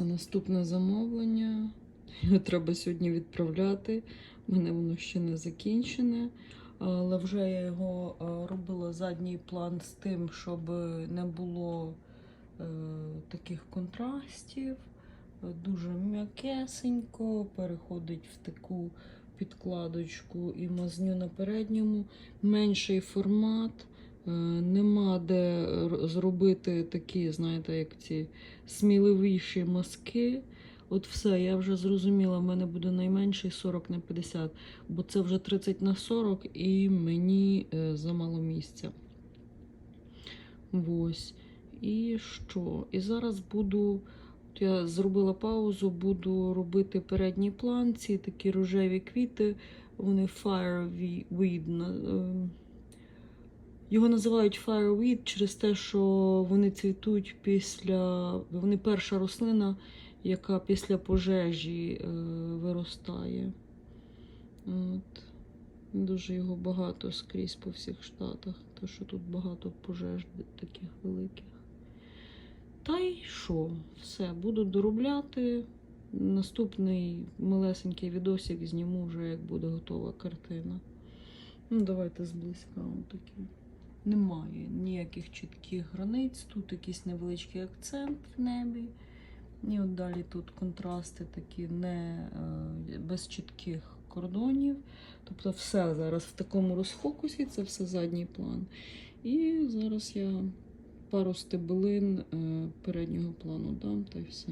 Це наступне замовлення. Його треба сьогодні відправляти. У мене воно ще не закінчене. Але вже я його робила задній план з тим, щоб не було е, таких контрастів. Дуже м'якесенько, переходить в таку підкладочку і мазню на передньому. Менший формат. Е, Нема де зробити такі, знаєте, як ці сміливіші мазки. От все, я вже зрозуміла, в мене буде найменший 40 на 50, бо це вже 30 на 40 і мені е, замало місця. Ось. І що? І зараз буду. Я зробила паузу, буду робити передній план. Ці такі рожеві квіти, вони fireweed. на- е, Його називають fireweed через те, що вони цвітуть після. Вони перша рослина, яка після пожежі е, виростає. От. Дуже його багато скрізь по всіх штатах, тому що тут багато пожеж таких великих. Та й що? Все, буду доробляти. Наступний малесенький відосик зніму вже, як буде готова картина. Ну, давайте зблизька отакі. Немає ніяких чітких границь. Тут якийсь невеличкий акцент в небі. І от далі тут контрасти такі не е, без чітких кордонів. Тобто все зараз в такому розфокусі, це все задній план. І зараз я пару стебелин е, переднього плану дам та й все.